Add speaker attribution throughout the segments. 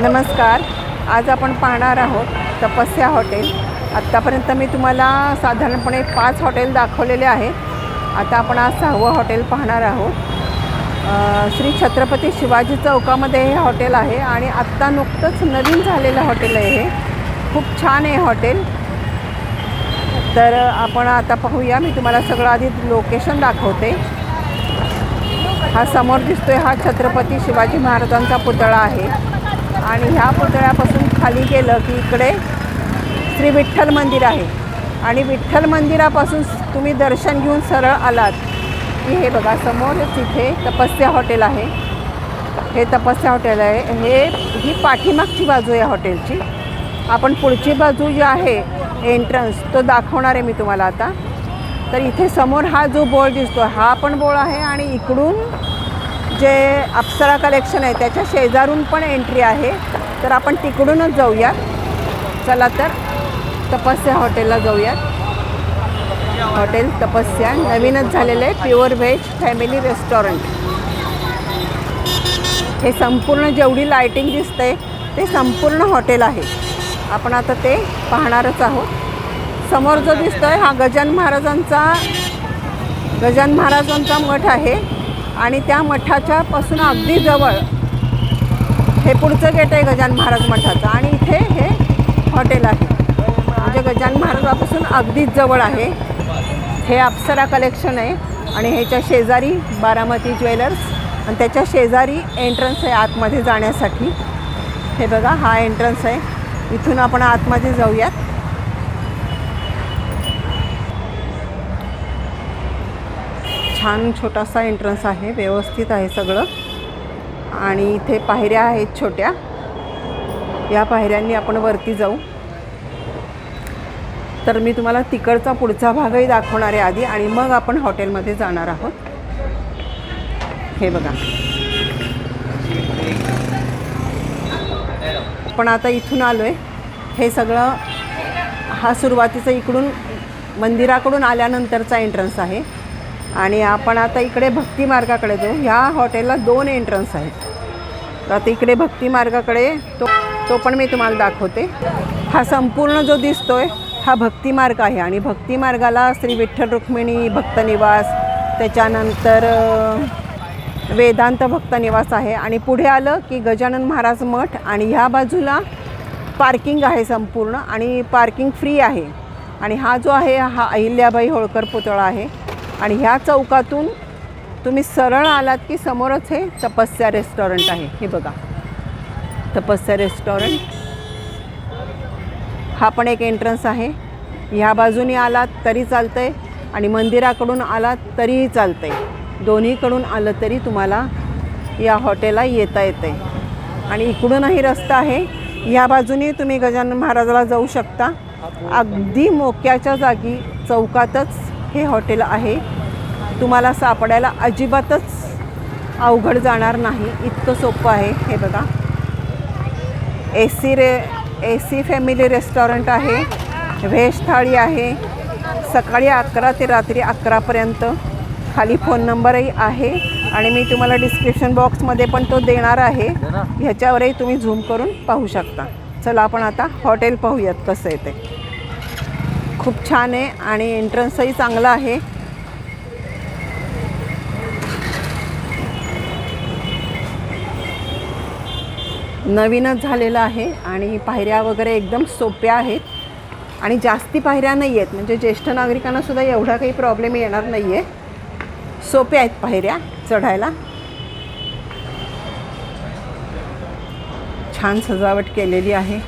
Speaker 1: नमस्कार. आज आपण पाहणार आहोत तपस्या हॉटेल. आत्तापर्यंत मी तुम्हाला साधारणपणे पाच हॉटेल दाखवलेले आहेत. आता आपण आज सहावं हॉटेल पाहणार आहोत. श्री छत्रपती शिवाजी चौकामध्ये हे हॉटेल आहे आणि आत्ता नुकतंच नवीन झालेलं हॉटेल आहे हे. खूप छान आहे हॉटेल. तर आपण आता पाहूया. मी तुम्हाला सगळं आधी लोकेशन दाखवते. हा समोर दिसतोय हा छत्रपती शिवाजी महाराजांचा पुतळा आहे. आणि ह्या पुतळ्यापासून खाली गेलं की इकडे श्री विठ्ठल मंदिर आहे. आणि विठ्ठल मंदिरापासून तुम्ही दर्शन घेऊन सरळ आलात की हे बघा समोरच इथे तपस्या हॉटेल आहे. हे तपस्या हॉटेल आहे. हे ही पाठीमागची बाजू आहे हॉटेलची. आपण पुढची बाजू जी आहे एंट्रन्स तो दाखवणार आहे मी तुम्हाला आता. तर इथे समोर हा जो बोळ दिसतो हा पण बोळ आहे आणि इकडून जे अप्सरा कलेक्शन आहे त्याच्या शेजारून पण एंट्री आहे. तर आपण तिकडूनच जाऊयात. चला तर तपस्या हॉटेलला जाऊयात. हॉटेल तपस्या. नवीनच झालेलं आहे प्युअर व्हेज फॅमिली रेस्टॉरंट. हे संपूर्ण जेवढी लायटिंग दिसते ते संपूर्ण हॉटेल आहे. आपण आता ते पाहणारच आहोत. समोर जो दिसतोय हा गजान महाराजांचा गजान महाराजांचा मठ आहे. आणि त्या मठाच्या पासून अगदी जवळ हे पुढचं गेट आहे गजान महाराज मठाचं. आणि इथे हे हॉटेल आहे. म्हणजे गजान महाराजापासून अगदीच जवळ आहे. हे अप्सरा कलेक्शन आहे. आणि ह्याच्या शेजारी बारामती ज्वेलर्स आणि त्याच्या शेजारी एंट्रन्स आहे आतमध्ये जाण्यासाठी. हे बघा हा एंट्रन्स आहे. इथून आपण आतमध्ये जाऊयात. छान छोटासा एंट्रन्स आहे व्यवस्थित आहे सगळं. आणि इथे पायऱ्या आहेत छोट्या. या पायऱ्यांनी आपण वरती जाऊ. तर मी तुम्हाला तिकडचा पुढचा भागही दाखवणार आहे आधी आणि मग आपण हॉटेलमध्ये जाणार आहोत. हे बघा. आपण आता इथून आलो आहे हे सगळं हा सुरुवातीचा इकडून मंदिराकडून आल्यानंतरचा एंट्रन्स आहे. आणि आपण आता इकडे भक्ती मार्गाकडे जाऊ. ह्या हॉटेलला दोन एंट्रन्स आहेत. तर आता इकडे भक्ती मार्गाकडे तो तो पण मी तुम्हाला दाखवते. हा संपूर्ण जो दिसतोय हा भक्ती मार्ग आहे. आणि भक्ती मार्गाला श्री विठ्ठल रुक्मिणी भक्तनिवास त्याच्यानंतर वेदांत भक्तनिवास आहे. आणि पुढे आलं की गजानन महाराज मठ आणि ह्या बाजूला पार्किंग आहे संपूर्ण आणि पार्किंग फ्री आहे. आणि हा जो आहे हा अहिल्याबाई होळकर पुतळा आहे. आणि ह्या चौकातून तुम्ही सरळ आलात की समोरच हे तपस्या रेस्टॉरंट आहे. हे बघा. तपस्या रेस्टॉरंट. हा पण एक एंट्रन्स आहे. ह्या बाजूने आलात तरी चालतं आहे आणि मंदिराकडून आलात तरीही चालतं आहे दोन्हीकडून आलं तरी तुम्हाला या हॉटेलला येता येतं आहे आणि इकडूनही रस्ता आहे. ह्या बाजूने तुम्ही गजानन महाराजाला जाऊ शकता. अगदी मोक्याच्या जागी चौकातच हे हॉटेल आहे. तुम्हाला सापडायला अजिबातच अवघड जाणार नाही. इतकं सोपं आहे. हे बघा. ए सी रे ए सी फॅमिली रेस्टॉरंट आहे. व्हेज थाळी आहे. सकाळी अकरा ते रात्री अकरापर्यंत खाली फोन नंबरही आहे. आणि मी तुम्हाला डिस्क्रिप्शन बॉक्समध्ये पण तो देणार आहे. ह्याच्यावरही तुम्ही झूम करून पाहू शकता. चला आपण आता हॉटेल पाहूयात कसं आहे ते. खूप छान आहे आणि एंट्रन्सही चांगला आहे. नवीनच झालेलं आहे आणि पायऱ्या वगैरे एकदम सोप्या आहेत. आणि जास्ती पायऱ्या नाही आहेत म्हणजे ज्येष्ठ नागरिकांनासुद्धा एवढा काही प्रॉब्लेम येणार नाही आहे सोप्या आहेत पायऱ्या चढायला. छान सजावट केलेली आहे.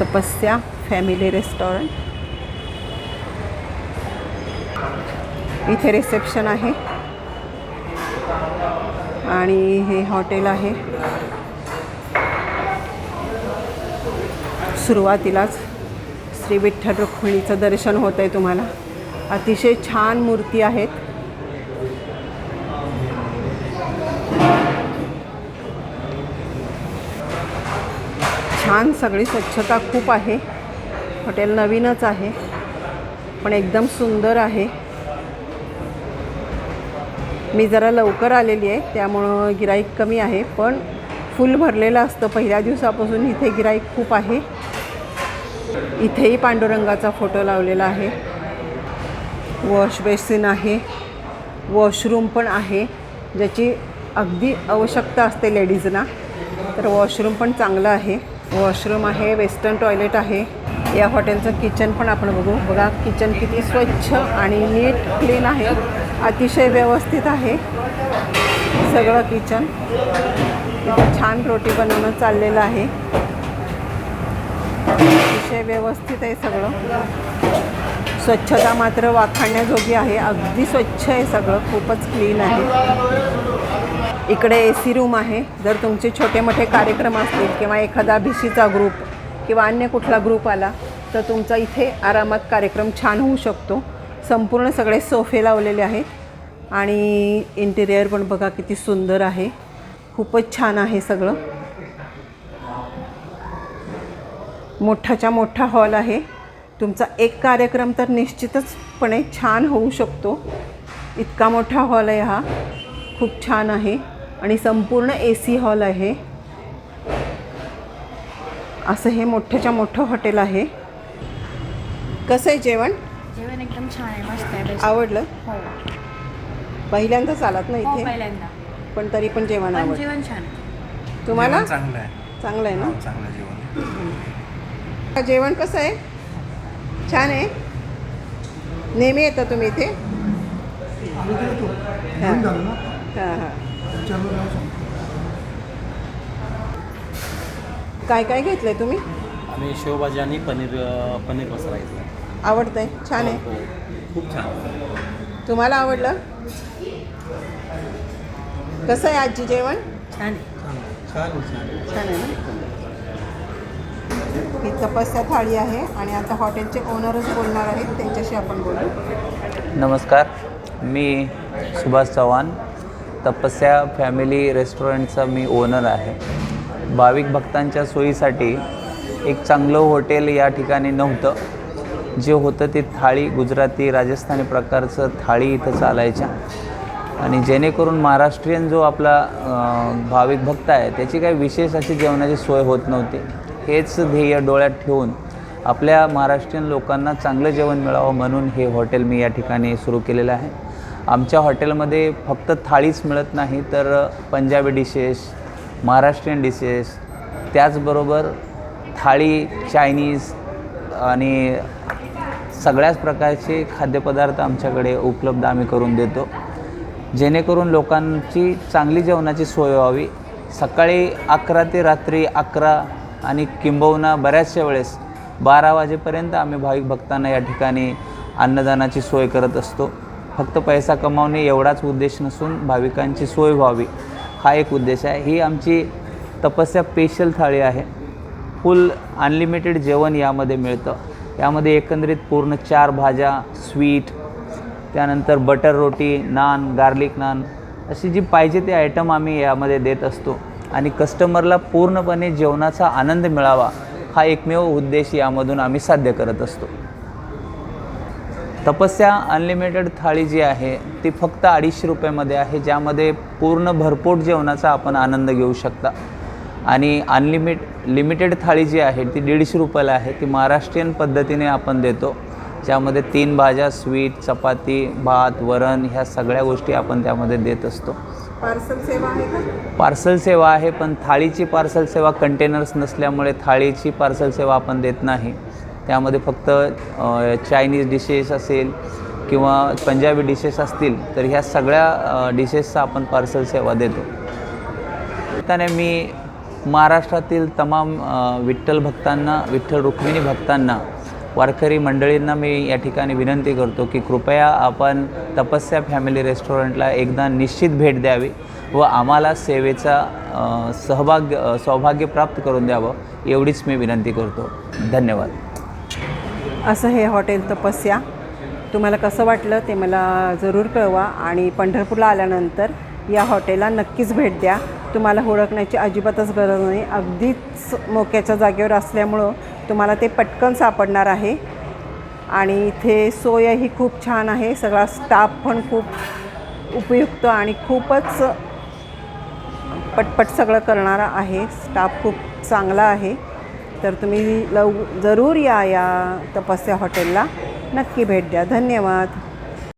Speaker 1: तपस्या. फॅमिली रेस्टॉरंट इथे रिसेप्शन आहे. आणि हे हॉटेल आहे. सुरुवातीलाच श्री विठ्ठल रुक्मिणीचं दर्शन होतं आहे तुम्हाला. अतिशय छान मूर्ती आहेत. छान सगळी स्वच्छता खूप आहे. हॉटेल नवीनच आहे पण एकदम सुंदर आहे. मी जरा लवकर आलेली आहे त्यामुळं गिराईक कमी आहे पण फुल भरलेलं असतं. पहिल्या दिवसापासून इथे गिराईक खूप आहे. इथेही पांडुरंगाचा फोटो लावलेला आहे. वॉश बेसिन आहे. वॉशरूम पण आहे ज्याची अगदी आवश्यकता असते लेडीजना. तर वॉशरूम पण चांगलं आहे. वॉशरूम आहे वेस्टर्न टॉयलेट आहे. या हॉटेलचं किचन पण आपण बघू. बघा किचन किती स्वच्छ आणि नीट क्लीन आहे. अतिशय व्यवस्थित आहे सगळं किचन. इथं छान रोटी बनवणं चाललेलं आहे. अतिशय व्यवस्थित आहे सगळं. स्वच्छता मात्र वाखाणण्याजोगी आहे. अगदी स्वच्छ आहे सगळं. खूपच क्लीन आहे. इकडे ए सी रूम आहे. जर तुमचे छोटे मोठे कार्यक्रम असतील किंवा एखादा भिशीचा ग्रुप किंवा अन्य कुठला ग्रुप आला तर तुमचा इथे आरामात कार्यक्रम छान होऊ शकतो. संपूर्ण सगळे सोफे लावलेले आहेत. आणि इंटिरियर पण बघा किती सुंदर आहे. खूपच छान आहे सगळं. मोठाच्या मोठा हॉल आहे. तुमचा एक कार्यक्रम तर निश्चितचपणे छान होऊ शकतो. इतका मोठा हॉल आहे हा. खूप छान आहे. आणि संपूर्ण ए सी हॉल आहे. असं हे मोठ्याच्या मोठं हॉटेल आहे. कसं आहे जेवण?
Speaker 2: जेवण एकदम छान आहे मस्त आहे
Speaker 1: आवडलं?
Speaker 2: हो.
Speaker 1: पहिल्यांदाच आलात ना
Speaker 2: हो
Speaker 1: इथे?
Speaker 2: पहिल्यांदा.
Speaker 1: पण तरी पण जेवण
Speaker 2: पण
Speaker 1: आवडलं
Speaker 2: जेवण छान. आहे.
Speaker 1: तुम्हाला?
Speaker 3: जेवण चांगलं आहे.
Speaker 1: चांगलं आहे ना?
Speaker 3: चांगलं जेवण आहे.
Speaker 1: जेवण कसं आहे? छान आहे? नेहमी येता तुम्ही इथे? हां. हां हां. काय काय घेतलंय तुम्ही?
Speaker 4: आणि शेवभाजी आणि पनीर पनीर मसाला घेतला.
Speaker 1: आवडतंय? छान आहे.
Speaker 4: हो, खूप छान.
Speaker 1: तुम्हाला आवडलं? कसं आहे आजची जेवण?
Speaker 2: छान आहे.
Speaker 1: छान आहे ना? ही तपस्या थाळी आहे आणि आता हॉटेलचे ओनरच बोलणार आहेत. त्यांच्याशी आपण बोलू.
Speaker 5: नमस्कार. मी सुभाष चव्हाण. तपस्या फॅमिली रेस्टॉरंटचा मी ओनर आहे. भाविक भक्तांच्या सोयीसाठी एक चांगलं हॉटेल या ठिकाणी नव्हतं. जे होतं ते थाळी गुजराती राजस्थानी प्रकारचं थाळी इथं चालायच्या. आणि जेणेकरून महाराष्ट्रीयन जो आपला भाविक भक्त आहे त्याची काही विशेष अशी जेवणाची सोय होत नव्हती. हेच ध्येय डोळ्यात ठेवून आपल्या महाराष्ट्रीयन लोकांना चांगलं जेवण मिळावं म्हणून हे हॉटेल मी या ठिकाणी सुरू केलेलं आहे. आमच्या हॉटेलमध्ये फक्त थाळीच मिळत नाही तर पंजाबी डिशेस महाराष्ट्रीयन डिशेस त्याचबरोबर थाळी चायनीज आणि सगळ्याच प्रकारचे खाद्यपदार्थ आमच्याकडे उपलब्ध आम्ही करून देतो. जेणेकरून लोकांची चांगली जेवणाची सोय व्हावी. सकाळी अकरा ते रात्री अकरा आणि किंबहुना बऱ्याचशा वेळेस बारा वाजेपर्यंत आम्ही भाविक भक्तांना या ठिकाणी अन्नदानाची सोय करत असतो. फक्त पैसा कमावणे एवढाच उद्देश नसून भाविकांची सोय व्हावी. हा एक उद्देश आहे. ही आमची तपस्या स्पेशल थाळी आहे. फुल अनलिमिटेड जेवण यामध्ये मिळतं. यामध्ये एकंदरीत पूर्ण चार भाज्या स्वीट त्यानंतर बटर रोटी नान गार्लिक नान अशी जी पाहिजे ते आयटम आम्ही यामध्ये देत असतो. आणि कस्टमरला पूर्णपणे जेवणाचा आनंद मिळावा हा एकमेव उद्देश यामधून आम्ही साध्य करत असतो. तपस्या अनलिमिटेड थाळी जी आहे ती फक्त अडीचशे रुपयामध्ये आहे ज्यामध्ये पूर्ण भरपूर जेवणाचा आपण आनंद घेऊ शकता. आणि अनलिमिट लिमिटेड थाळी जी आहे ती दीडशे रुपयाला आहे. ती महाराष्ट्रीयन पद्धतीने आपण देतो. ज्यामध्ये तीन भाज्या स्वीट चपाती भात वरण ह्या सगळ्या गोष्टी आपण त्यामध्ये देत असतो.
Speaker 1: पार्सल सेवा आहे का?
Speaker 5: पार्सल सेवा आहे पण थाळीची पार्सल सेवा कंटेनर्स नसल्यामुळे थाळीची पार्सल सेवा आपण देत नाही. त्यामध्ये फक्त चायनीज डिशेस असेल किंवा पंजाबी डिशेस असतील तर ह्या सगळ्या डिशेसचा आपण पार्सल सेवा देतो. त्याने मी महाराष्ट्रातील तमाम विठ्ठल भक्तांना विठ्ठल रुक्मिणी भक्तांना वारकरी मंडळींना मी या ठिकाणी विनंती करतो की कृपया आपण तपस्या फॅमिली रेस्टॉरंटला एकदा निश्चित भेट द्यावी व आम्हाला सेवेचा सहभाग सौभाग्य प्राप्त करून द्यावं एवढीच मी विनंती करतो. धन्यवाद.
Speaker 1: असं हे हॉटेल तपस्या. तुम्हाला कसं वाटलं ते मला जरूर कळवा आणि पंढरपूरला आल्यानंतर या हॉटेलला नक्कीच भेट द्या. तुम्हाला ओळखण्याची अजिबातच गरज नाही. अगदीच मोक्याच्या जागेवर असल्यामुळं तुम्हाला ते पटकन सापडणार आहे. आणि इथे सोयही खूप छान आहे. सगळा स्टाफ पण खूप उपयुक्त आणि खूपच पटपट सगळं करणारा आहे. स्टाफ खूप चांगला आहे. तर तुम्ही लव जरूर या या तपस्या हॉटेलला नक्की भेट द्या. धन्यवाद.